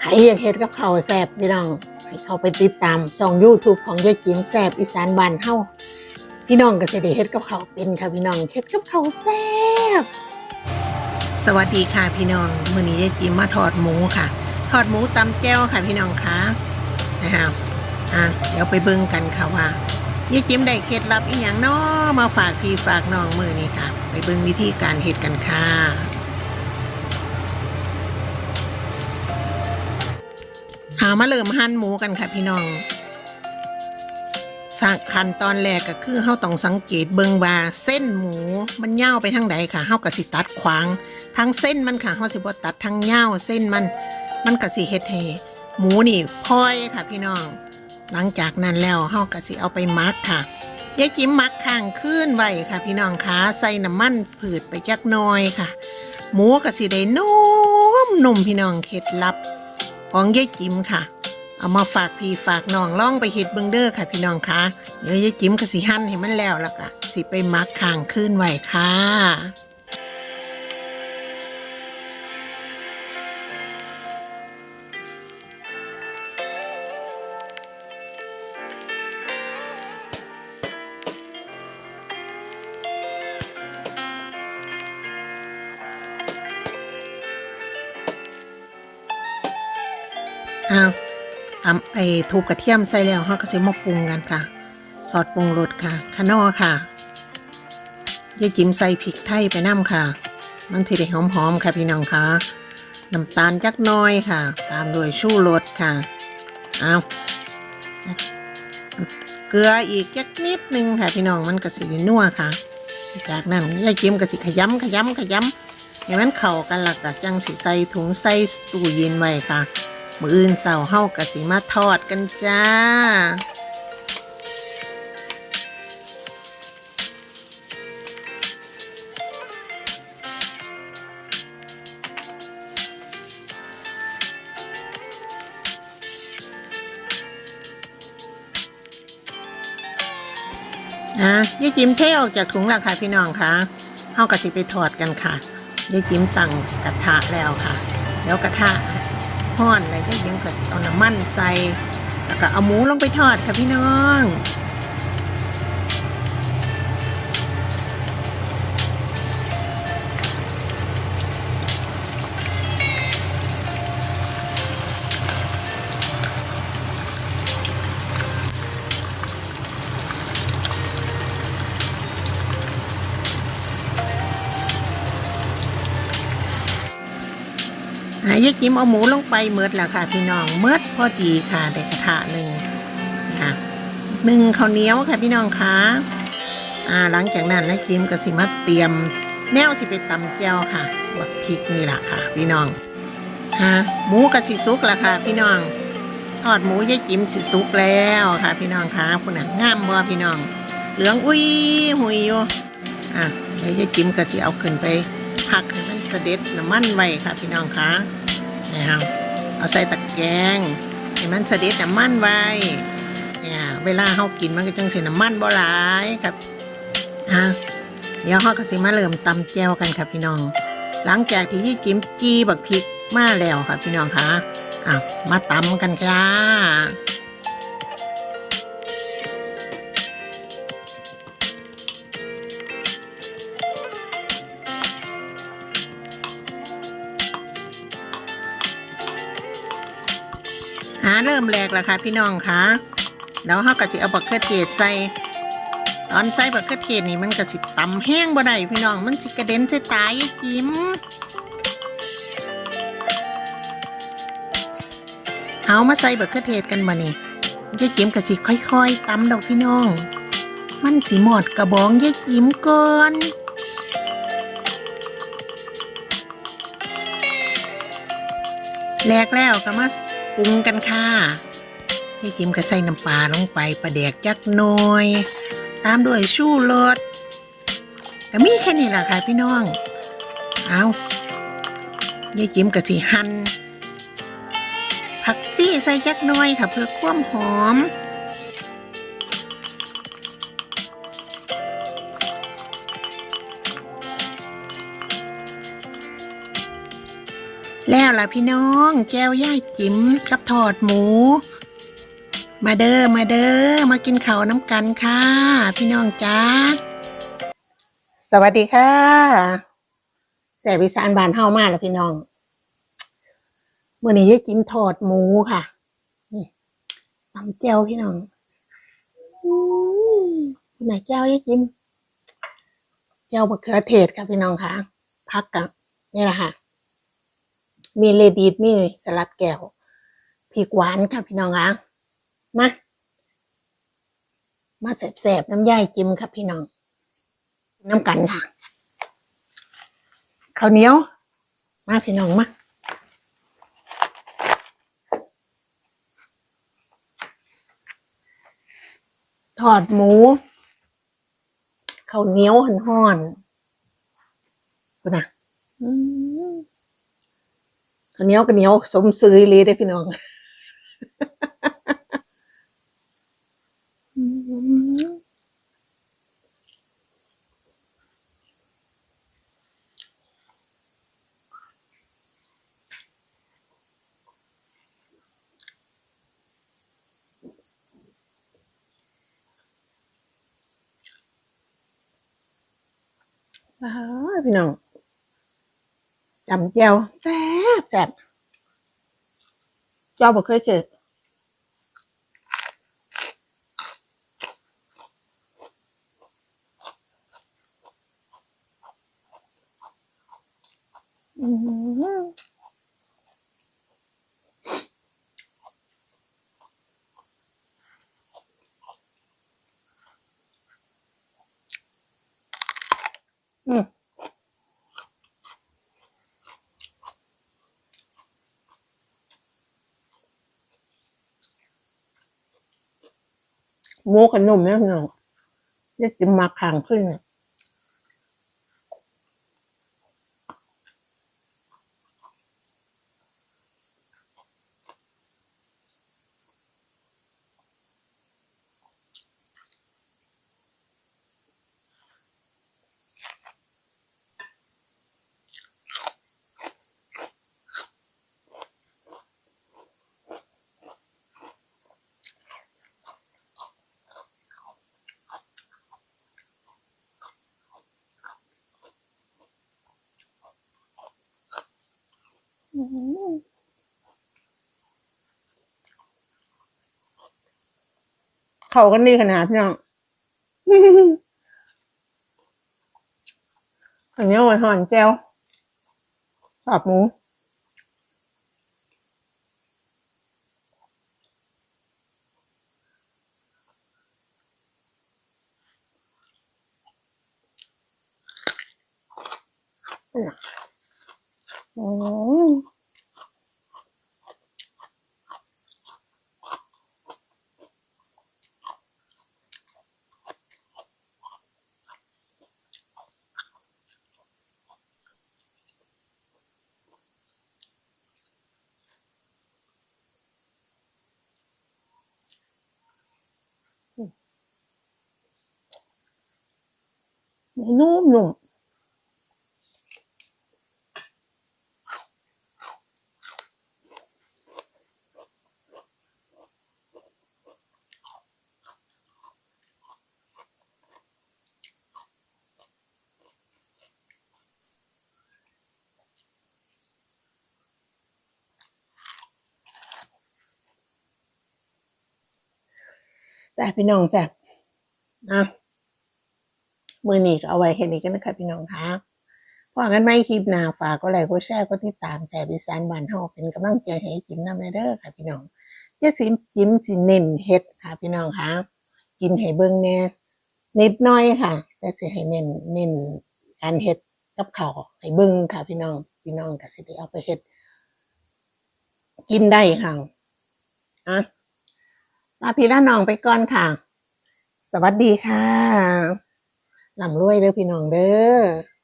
ใครอยากเห็ดกับเขาวแซบพี่น้องให้เข้าไปติดตามช่อง YouTube ของยายจิ๋มแซบอีสานบ้านเฮาพี่น้องก็จะได้เฮ็ดกับเขาวเป็นค่ะพี่น้องเฮ็ดกับเขาวแซบสวัสดีค่ะพี่น้องมื้อนี้ยายจิ๋มมาทอดหมูค่ะ ทอดหมูตำแก้วค่ะพี่น้องคะนะครับอะเดี๋ยวไปเบิ่งกันค่ะว่ายายจิ๋มได้เคล็ดลับอีหยังน้อมาฝากพี่ฝากน้องมื้อนี้ค่ะ ไปเบิ่งวิธีการเฮ็ดกันค่ะ เอามาเริ่มหั่นหมูกันค่ะพี่น้องสักขั้นตอนแรกก็คือเฮาต้องสังเกตเบิ่งว่าเส้นหมูมันเยาไปทางใดค่ะเฮาก็สิตัดขวางทั้งเส้นมันค่ะเฮาสิบ่ตัดทั้งเยาเส้นมัน มันก็สิเฮ็ดให้หมูนี่พลอยค่ะพี่น้อง หลังจากนั้นแล้วเฮาก็สิเอาไปมักค่ะยายจิ้มมักข้างคืนไว้ค่ะ พี่น้องคะใส่น้ำมันผืดไปจักน่อยค่ะ หมูก็สิได้นุ่มนุ่มพี่น้องเคล็ดลับ ของยายจิมค่ะ เอามาฝากพี่ฝากน้องล่องไปเห็ดเบิงเดอร์ค่ะ พี่น้องคะเดี๋ยวยายจิมก็สิหั่นให้มันแล้วแล้วก็สิไปมักข้างคืนไว้ค่ะ อ้าวทำไอ้ทูบกระเทียมใส่แล้วเขาก็จะมาปรุงกันค่ะ ซอสปรุงรสค่ะขนอค่ะยายจิ๋มใส่พริกไทยไปน้ำค่ะ มันสิได้หอมๆค่ะพี่น้องค่ะน้ำตาลจักน้อยค่ะ ตามด้วยชูรสค่ะเอาเกลืออีกจักนิดนึงค่ะพี่น้องมันก็สิได้นัวค่ะ จากนั้นยายจิ๋มก็สิขยำขยำขยำให้มันเข้ากันและก็จังสิใส่ถุงใส่ตู้เย็นไว้ค่ะ มืออื่นเสาเฮากะสิมาทอดกันจ้า อะยายจิมเทออกจากถุงแล้วค่ะพี่น้องค่ะเฮากะสิไปทอดกันค่ะยายจิมตั้งกระทะแล้วค่ะ แล้วกระทะ ห้อนแล้วยายจิ๋มก็เอาน้ำมันใส่แล้วก็เอาหมูลงไปทอดค่ะพี่น้อง ยายจิ๋มเอาหมูลงไปเมิดแล้วค่ะ พี่น้องเมิดพอดีค่ะได้กระทะหนึ่งค่ะหนึ่งข้าวเหนียวค่ะพี่น้องคะอ่าหลังจากนั้นนายจิ๋มก็สิมาเตรียม แนวสิไปตำแก้วค่ะบักพริกนี่แหละค่ะ พี่น้องฮะหมูกะสิสุกแล้วค่ะ พี่น้องทอดหมูยายจิ๋มสิสุกแล้วค่ะ พี่น้องคะคุณน่ะงามบ่พี่น้อง เหลืองอุ้ยหุยอยู่อะเดี๋ยวยายจิมก็สิเอาขึ้นไปพักให้มันเสด็จน้ำมันไว้ค่ะ พี่น้องคะ นะคะเอาใส่ตะแกรงให้มันเสด็จน้ำมันไว้เนี่ยเวลาเฮากินมันก็จังสิน้ำมันบ่หลายครับอะเดี๋ยวเฮาก็สิมาเริ่มตำแจวกันครับพี่น้อง หลังจากที่ยี่จิ้มจีบักพริกมาแล้วครับพี่น้องคะอะมาตำกันจ้า เริ่มแรกแล้วค่ะพี่น้องคะแล้วเฮาก็สิเอาบักเขือเทศใส่ตอนใส่บักเขือเทศนี่มันก็สิตำแห้งบ่ได้พี่น้องมันสิกระเด็นใส่ตายายจิ๋มเอามาใส่บักเขือเทศกันบ่นี่ยายจิ๋มก็สิค่อยๆตำดอกพี่น้อง มันสิหมดกระบองยายจิ๋มก่อนแรกแล้วก็มา ปรุงกันค่ะยายจิมก็ใส่น้ำปลาลงไปปลาแดกจักหน่อย ตามด้วยชูรสก็มีแค่นี้แหละค่ะพี่น้อง เอายายจิมก็สีหั่นผักซี่ใส่จักหน่อยค่ะเพื่อความหอม แล้วล่ะพี่น้องแก้วย่ายจิ๋มกับทอดหมู มาเด้อมาเด้อมากินข้าวน้ำกันค่ะ พี่น้องจ้าสวัสดีค่ะแสบอีสานบานเฮามากแล้วพี่น้องเมื่อนี้ย่ายจิ๋มทอดหมูค่ะนี่ตำแก้วพี่น้องอืมคุณนายแก้วย่ายจิ๋มแก้วมะเขือเทศค่ะพี่น้องค่ะพักกับนี่แหละค่ะ มีเลดีดมีสลัดแก้วพริกหวานค่ะพี่น้องค่ะมา มาแสบๆน้ำย่ายจิ้มครับพี่น้อง น้ำกันค่ะข้าวเหนียว มาพี่น้องมาทอดหมูข้าวเหนียวหันห้อนๆคุณน่ะ เหนียวกับเหนียวสมซื้อเลยได้พี่น้องอืมว้าวพี่น้อง จำแก้วแซ่บแซ่บเจ้าบ่เคยเจออืมอืม หมูกับนมเนี่ยพี่น้องจะมาขางขึ้นเนี่ย เขากันดีขนาดพี่น้องอันนี้โอ้ยหอนแจ้วสอบหมูอืม นุ่มนุ่มแซ่บพี่น้องแซ่บนะ มือนีก็เอาไว้แค่นี้กันนะคะพี่น้องคะพอกันไม่คลิปหนาฝากก็ไลค์ก็แชร์ก็ติดตามแชร์บิสานบานเฮาเป็นกำลังใจให้จิมน้ำในเด้อค่ะพี่น้องเจ๊สิมจิมสิเน้นเฮ็ดค่ะพี่น้องคะกินให้เบิ่งแน่นิดน้อยค่ะ แต่สิให้เน้นเน้นการเฮ็ดกับข้าวให้เบิ่งค่ะ พี่น้องพี่น้องก็สิได้เอาไปเฮ็ดกินได้ค่ะอะลาพี่ลาน้องไปก่อนค่ะ สวัสดีค่ะ ลำรวยเด้อพี่น้องเด้อ